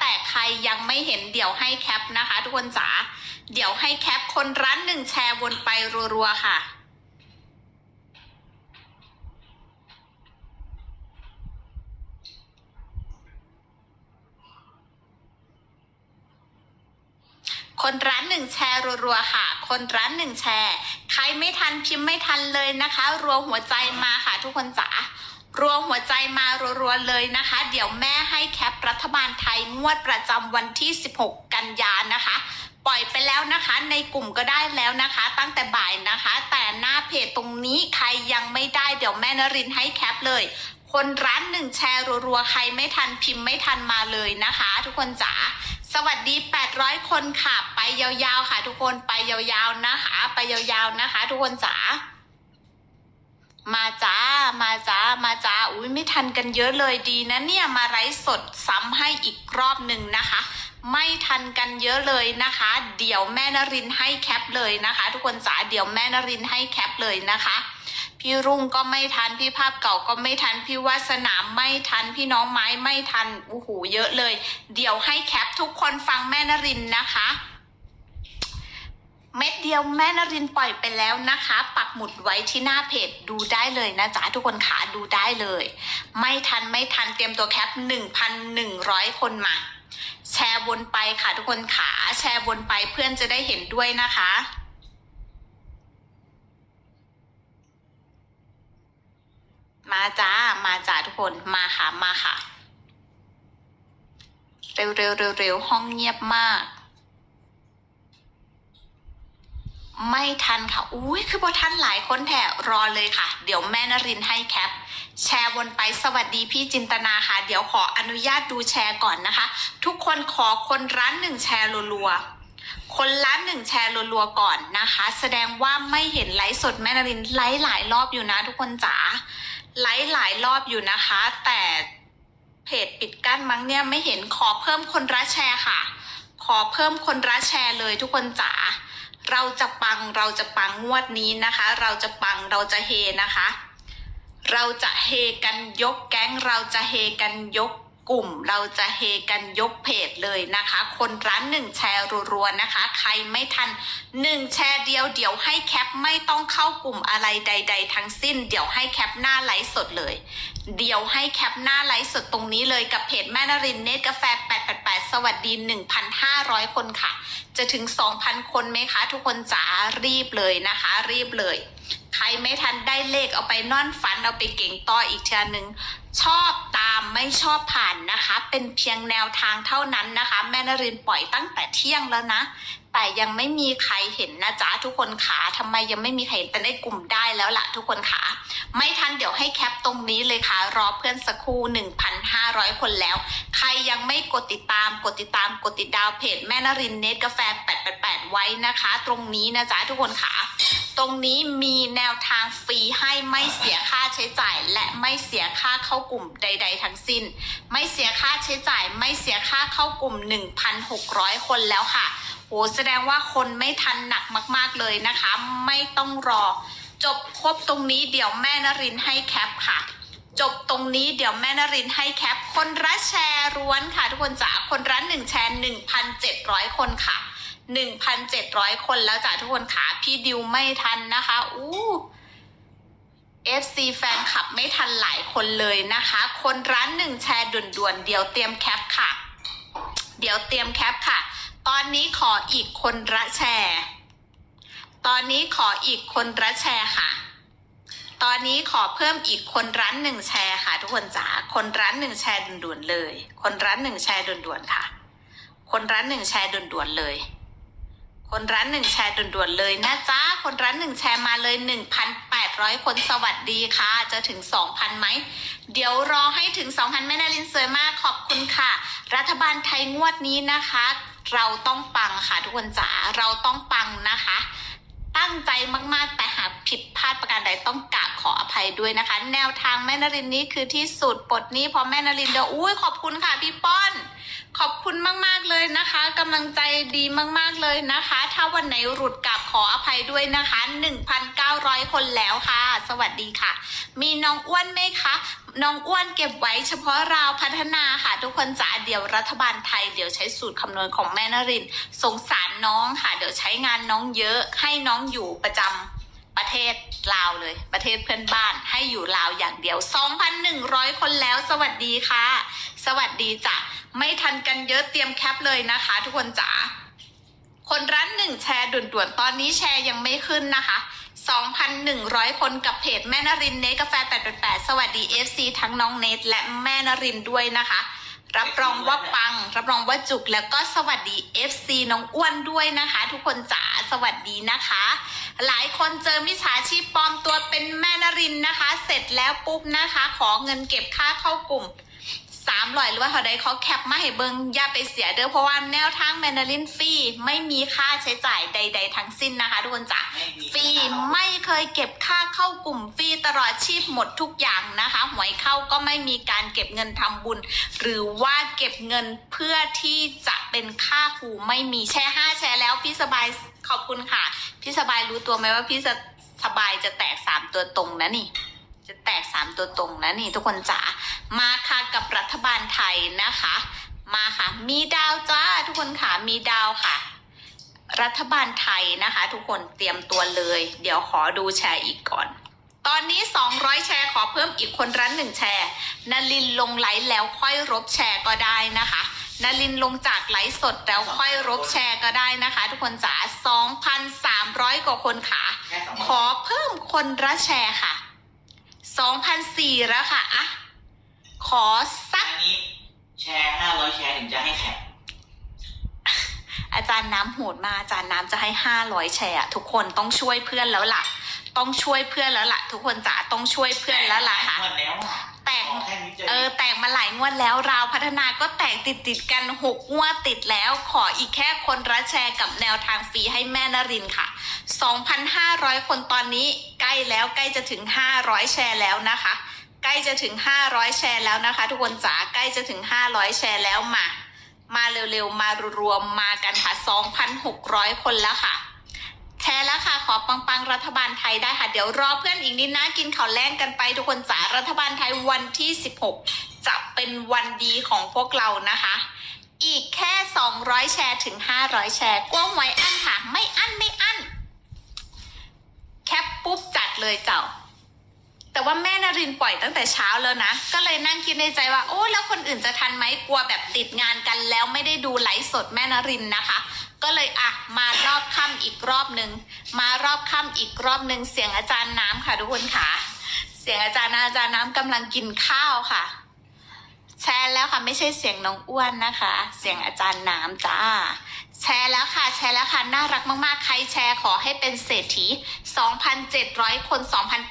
แต่ใครยังไม่เห็นเดี๋ยวให้แคปนะคะ ทุกคนจ๋าเดี๋ยวให้แคปคนร้านหนึ่งแชร์วนไปรัวๆค่ะคนร้านหนึ่งแชร์รัวๆค่ะ คนร้านหนึ่งแชร์ ใครไม่ทันพิมพ์ไม่ทันเลยนะคะ รัวหัวใจมาค่ะทุกคนจ๋า รวมหัวใจมารัวๆเลยนะคะ เดี๋ยวแม่ให้แคปรัฐบาลไทยงวดประจำวันที่ 16 กันยานนะคะ ปล่อยไปแล้วนะคะ ในกลุ่มก็ได้แล้วนะคะ ตั้งแต่บ่ายนะคะ แต่หน้าเพจตรงนี้ใครยังไม่ได้เดี๋ยวแม่นรินให้แคปเลย คนร้านหนึ่งแชร์รัวๆ ใครไม่ทันพิมพ์ไม่ทันมาเลยนะคะ ทุกคนจ๋าสวัสดี 800 คนค่ะ ไปยาวๆค่ะ ทุกคนไปยาวๆนะคะ ไปยาวๆนะคะ ทุกคนจ๋า มาจ้า มาจ้า มาจ้า อุ้ยไม่ทันกันเยอะเลยดีนะเนี่ยมาไลฟ์สดซ้ำให้อีกรอบหนึ่งนะคะ ไม่ทันกันเยอะเลยนะคะ เดี๋ยวแม่นรินให้แคปเลยนะคะ ทุกคนจ๋าเดี๋ยวแม่นรินให้แคปเลยนะคะ พี่รุ่งก็ไม่ทันพี่ภาพเก่าก็ไม่ทันพี่วาสนาไม่ทันพี่น้องไม้ไม่ทันโอ้โหเยอะเลย เดี๋ยวให้แคปทุกคนฟังแม่นรินนะคะ ดเดียวแม่นรินปล่อยไปแล้วนะคะ ปักหมุดไว้ที่หน้าเพจดูได้เลยนะจ๊ะทุกคนขาดูได้เลย ไม่ทันไม่ทันเตรียมตัวแคป 1,100 คนมา แชร์วนไปค่ะทุกคนขาแชร์วนไปเพื่อนจะได้เห็นด้วยนะคะมาจ้า มาจ้าทุกคน มาค่ะ มาค่ะ เร็วเร็วเร็วเร็วห้องเงียบมาก ไม่ทันค่ะ อุ้ยคือบอทันหลายคนแถรอเลยค่ะ เดี๋ยวแม่นรินให้แคป แชร์วนไปสวัสดีพี่จินตนาค่ะ เดี๋ยวขออนุญาตดูแชร์ก่อนนะคะ ทุกคนขอคนร้านหนึ่งแชร์รัวๆ คนร้านหนึ่งแชร์รัวๆก่อนนะคะ แสดงว่าไม่เห็นไลฟ์สดแม่นรินไลฟ์หลายรอบอยู่นะ ทุกคนจ๋า ไลฟ์หลายรอบอยู่นะคะ แต่เพจปิดกั้นมั้งเนี่ยไม่เห็นขอเพิ่มคนรักแชร์ค่ะ ขอเพิ่มคนรักแชร์เลยทุกคนจ๋า เราจะปังเราจะปังงวดนี้นะคะ เราจะปังเราจะเฮนะคะ เราจะเฮกันยกแก๊งเราจะเฮกันยก กลุ่มเราจะเฮกันยกเพจเลยนะคะ คนร้านหนึ่งแชร์รัวๆนะคะ ใครไม่ทันหนึ่งแชร์เดียวเดี๋ยวให้แคปไม่ต้องเข้ากลุ่มอะไรใด ๆ ทั้งสิ้น เดี๋ยวให้แคปหน้าไลฟ์สดเลย เดี๋ยวให้แคปหน้าไลฟ์สดตรงนี้เลยกับเพจแม่นรินเนตกาแฟ 888 สวัสดี 1,500 คนค่ะ จะถึง 2,000 คนไหมคะ ทุกคนจ๋ารีบเลยนะคะ รีบเลย ใครไม่ทันได้เลขเอาไปนอนฝันเอาไปเก่งต่ออีกเทียหนึ่งชอบตามไม่ชอบผ่านนะคะ เป็นเพียงแนวทางเท่านั้นนะคะ แม่นรินปล่อยตั้งแต่เที่ยงแล้วนะ แต่ยังไม่มีใครเห็นนะจ๊ะทุกคนขาทำไมยังไม่มีใครเห็นแต่ในกลุ่มได้แล้วล่ะทุกคนขาไม่ทันเดี๋ยวให้แคปตรงนี้เลยค่ะ รอเพื่อนสักครู่ 1,500 คนแล้ว ใครยังไม่กดติดตามกดติดตามกดติดดาวเพจแม่นรินเนตกาแฟ 888 ไว้นะคะ ตรงนี้นะจ๊ะทุกคนขา ตรงนี้มีแนวทางฟรีให้ไม่เสียค่าใช้จ่าย และไม่เสียค่าเข้ากลุ่มใด ๆ ทั้งสิ้น ไม่เสียค่าใช้จ่าย ไม่เสียค่าเข้ากลุ่ม 1,600 คนแล้วค่ะโหแสดงว่าคนไม่ทันหนักมาก ๆเลยนะคะ ไม่ต้องรอ จบครบตรงนี้เดี๋ยวแม่นรินให้แคปค่ะ จบตรงนี้เดี๋ยวแม่นรินให้แคป คนรัแชร์ร้วนค่ะ ทุกคนจ๋าคนรัหนึ่งแชร์หนึ่งพันเจ็ดร้อยคนค่ะ หนึ่งพันเจ็ดร้อยคนแล้วจ้ะทุกคนขาพี่ดิวไม่ทันนะคะอู้ FC แฟนคลับไม่ทันหลายคนเลยนะคะ คนร้านหนึ่งแชร์ด่วนๆ เดี๋ยวเตรียมแคปค่ะ เดี๋ยวเตรียมแคปค่ะ ตอนนี้ขออีกคนละแชร์ ตอนนี้ขออีกคนละแชร์ค่ะ ตอนนี้ขอเพิ่มอีกคนร้านหนึ่งแชร์ค่ะ ทุกคนจ๋า คนร้านหนึ่งแชร์ด่วนๆเลย คนร้านหนึ่งแชร์ด่วนๆค่ะ คนร้านหนึ่งแชร์ด่วนๆเลย คนร้านหนึ่งแชร์ด่วนๆเลยนะจ๊ะ คนร้านหนึ่งแชร์มาเลยหนึ่งพันแปดร้อยคนสวัสดีค่ะ จะถึงสองพันไหม เดี๋ยวรอให้ถึงสองพันแม่นารินสวยมากขอบคุณค่ะ รัฐบาลไทยงวดนี้นะคะ เราต้องปังค่ะทุกคนจ๋า เราต้องปังนะคะ ตั้งใจมากๆ แต่หากผิดพลาดประการใดต้องกราบขออภัยด้วยนะคะ แนวทางแม่นารินนี้คือที่สุดปลดนี้พอแม่นารินเดยวอุ้ยขอบคุณค่ะพี่ป้อน ขอบคุณมาก ๆ เลยนะคะกำลังใจดีมาก ๆ เลยนะคะ ถ้าวันไหนหลุดกลับขออภัยด้วยนะคะ 1,900 คนแล้วค่ะ สวัสดีค่ะ มีน้องอ้วนไหมคะ น้องอ้วนเก็บไว้เฉพาะราวพัฒนาค่ะ ทุกคนจ๋าเดี๋ยวรัฐบาลไทยเดี๋ยวใช้สูตรคำนวณของแม่นรินสงสารน้องค่ะ เดี๋ยวใช้งานน้องเยอะให้น้องอยู่ประจำประเทศลาวเลย ประเทศเพื่อนบ้านให้อยู่ลาวอย่างเดียว 2,100 คนแล้ว สวัสดีค่ะ สวัสดีจ้ะ ไม่ทันกันเยอะเตรียมแคปเลยนะคะ ทุกคนจ๋าคนร้านหนึ่งแชร์ด่วนๆ ตอนนี้แชร์ยังไม่ขึ้นนะคะ 2,100 คนกับเพจแม่นรินเนตกาแฟ 888 สวัสดี FC ทั้งน้องเนทและแม่นรินด้วยนะคะ รับรองว่าปัง รับรองว่าจุกแล้วก็สวัสดี FC น้องอ้วนด้วยนะคะ ทุกคนจ๋าสวัสดีนะคะ หลายคนเจอมิจฉาชีพปลอมตัวเป็นแม่นรินนะคะ เสร็จแล้วปุ๊บนะคะ ขอเงินเก็บค่าเข้ากลุ่ม สามร้อยหรือว่าเขาได้เขาแคปมาให้เบิงอย่าไปเสียเด้อเพราะว่าแนวทางแมนดารินฟรีไม่มีค่าใช้จ่ายใด ๆ ทั้งสิ้นนะคะทุกคนจ๋าฟรีไม่เคยเก็บค่าเข้ากลุ่มฟรีตลอดชีพหมดทุกอย่างนะคะหวยเข้าก็ไม่มีการเก็บเงินทำบุญ หรือว่าเก็บเงินเพื่อที่จะเป็นค่าครูไม่มีแชร์ห้าแชร์แล้วพี่สบายขอบคุณค่ะ พี่สบายรู้ตัวไหมว่าพี่สสบายจะแตกสามตัวตรงนะนี่จะแตกสามตัวตรงนะนี่ทุกคนจ๋ามาค่ะกับ ยนะคะ มาค่ะ มีดาวจ้าทุกคนค่ะ มีดาวค่ะ รัฐบาลไทยนะคะ ทุกคนเตรียมตัวเลย เดี๋ยวขอดูแชร์อีกก่อน ตอนนี้ 200 แชร์ขอเพิ่มอีกคนละหนึ่งแชร์นลินลงไลฟ์แล้วค่อยรบแชร์ก็ได้นะคะนลินลงจากไลฟ์สดแล้วค่อยรบแชร์ก็ได้นะคะ ทุกคนจ๋า2,300 กว่าคนค่ะแค่สองขอเพิ่มคนละแชร์ค่ะ 2,400แล้วค่ะอะ ขอสัก อันนี้แชร์ห้าร้อยแชร์ถึงจะให้แคปอาจารย์น้ำโหดมาอาจารย์น้ำจะให้ห้าร้อยแชร์อะทุกคนต้องช่วยเพื่อนแล้วล่ะ ต้องช่วยเพื่อนแล้วล่ะ ทุกคนจ๋าต้องช่วยเพื่อนแล้วล่ะค่ะ หมดแล้วอะแตก ขอแค่นี้เจอเออแตกมาหลายงวดแล้วราวพัฒนาก็แตกติดติดๆกันหกงวดติดแล้ว ขออีกแค่คนละแชร์กับแนวทางฟรีให้แม่นรินทร์ค่ะ 2,500 คนตอนนี้ใกล้แล้วใกล้จะถึง 500 แชร์แล้วนะคะ ใกล้จะถึง 500 แชร์แล้วนะคะ ทุกคนจ๋าใกล้จะถึง 500 แชร์แล้วมา มาเร็วๆ มารวมๆมากันค่ะ 2,600 คนแล้วค่ะ แชร์แล้วค่ะ ขอปังๆ รัฐบาลไทยได้ค่ะ เดี๋ยวรอเพื่อนอีกนิดนะกินข้าวแรงกันไป ทุกคนจ๋ารัฐบาลไทยวันที่ 16 จะเป็นวันดีของพวกเรานะคะ อีกแค่ 200 แชร์ถึง 500 แชร์กว้างไว้อันค่ะ ไม่อั้นไม่อั้นแคปปุ๊บจัดเลยเจ้า แต่ว่าแม่นรินปล่อยตั้งแต่เช้าแล้วนะ ก็เลยนั่งคิดในใจว่า โอ้แล้วคนอื่นจะทันไหมกลัวแบบติดงานกันแล้วไม่ได้ดูไลฟ์สดแม่นรินนะคะ ก็เลยอะมารอบค่ำอีกรอบหนึ่งมารอบค่ำอีกรอบหนึ่งเสียงอาจารย์น้ำค่ะทุกคนค่ะ เสียงอาจารย์อาจารย์น้ำกำลังกินข้าวค่ะ แชร์แล้วค่ะไม่ใช่เสียงน้องอ้วนนะคะ เสียงอาจารย์น้ำจ้า แชร์แล้วค่ะ แชร์แล้วค่ะ น่ารักมาก ๆ ใครแชร์ขอให้เป็นเศรษฐี 2,700 คน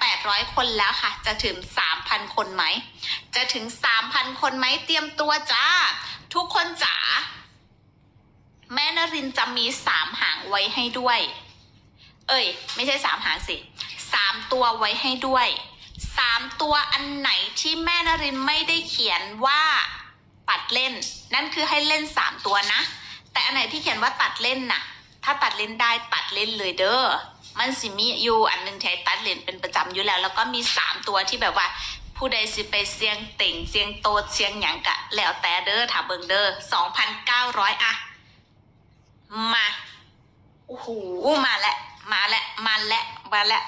2,800 คนแล้วค่ะ จะถึง 3,000 คนไหม จะถึง 3,000 คนไหมเตรียมตัวจ้า ทุกคนจ๋าแม่นรินจะมีสามหางไว้ให้ด้วย เอ้ย ไม่ใช่สามหางสิสามตัวไว้ให้ด้วยสามตัวอันไหนที่แม่นรินไม่ได้เขียนว่าตัดเล่น นั่นคือให้เล่นสามตัวนะ แต่อันไหนที่เขียนว่าตัดเล่นน่ะ ถ้าตัดเล่นได้ตัดเล่นเลยเด้อ มันสิมีอยู่อันหนึ่งให้ตัดเล่นเป็นประจำอยู่แล้ว แล้วก็มีสามตัวที่แบบว่า ผู้ใดสิไปเสียงเต่งเสียงโตเสียงหยังกะ แล้วแต่เด้อถ้าเบิงเด้อสองพันเก้าร้อยอะ มาโอ้โหมาแล้วมาแล้วมาแล้วมาแล้ว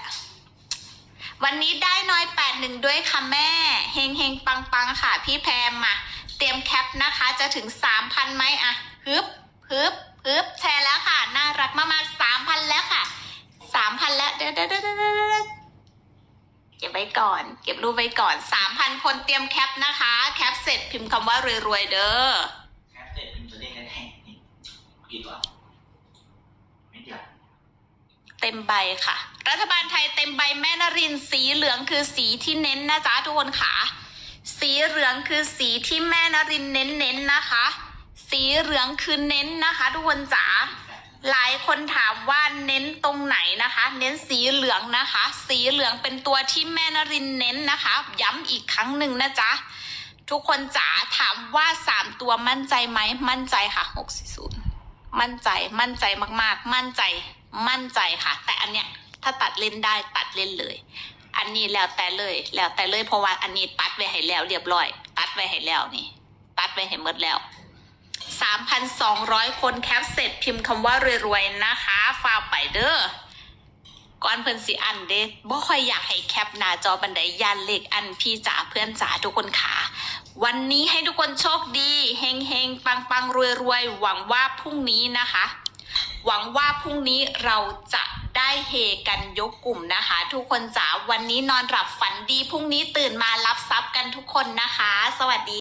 วันนี้ได้น้อยแปดหนึ่งด้วยค่ะแม่ เฮงเฮงปังปังค่ะพี่แพมมา เตรียมแคปนะคะ จะถึงสามพันไหมอะฮึบ ฮึบฮึบแชร์แล้วค่ะ น่ารักมากๆสามพันแล้วค่ะสามพันแล้วเดี๋ยวเดี๋ยวเดี๋ยวเดี๋ยวเดี๋ยวเก็บไว้ก่อน เก็บรูปไว้ก่อนสามพันคนเตรียมแคปนะคะ แคปเสร็จพิมพ์คำว่ารวยๆเด้อแคปเสร็จพิมพ์ตัวเลขกันแห้งนี่กี่ตัวไม่เดียวเต็มใบค่ะ รัฐบาลไทยเต็มใบแม่นรินทร์สีเหลืองคือสีที่เน้นนะจ๊ะทุกคนค่ะ สีเหลืองคือสีที่แม่นรินทร์เน้นเน้นๆนะคะ สีเหลืองคือเน้นนะคะ ทุกคนจ๋าหลายคนถามว่าเน้นตรงไหนนะคะ เน้นสีเหลืองนะคะ สีเหลืองเป็นตัวที่แม่นรินเน้นนะคะ ย้ำอีกครั้งหนึ่งนะจ๊ะทุกคนจ๋าถามว่าสามตัวมั่นใจไหมมั่นใจค่ะหกสี่ศูนย์มั่นใจมั่นใจมากๆ มั่นใจมั่นใจค่ะ แต่อันเนี้ยถ้าตัดเล่นได้ตัดเล่นเลย อันนี้แล้วแต่เลย แล้วแต่เลยเพราะว่าอันนี้ตัดไว้ให้แล้วเรียบร้อย ตัดไว้ให้แล้วนี่ ตัดไว้ให้หมดแล้ว 3,200 คนแคปเสร็จพิมพ์คำว่ารวยๆนะคะฝากไปเด้อก่อนเพิ่อนสิอันเด้บ่ค่อยอยากให้แคปหน้าจอบันไดยันเลขอันพี่จ๋าเพื่อนจ๋าทุกคนขาวันนี้ให้ทุกคนโชคดีเฮงเฮงปังปังรวยรวยหวังว่าพรุ่งนี้นะคะ หวังว่าพรุ่งนี้เราจะได้เฮกันยกกลุ่มนะคะ ทุกคนจ๋าวันนี้นอนหลับฝันดีพรุ่งนี้ตื่นมารับทรัพย์กันทุกคนนะคะ สวัสดี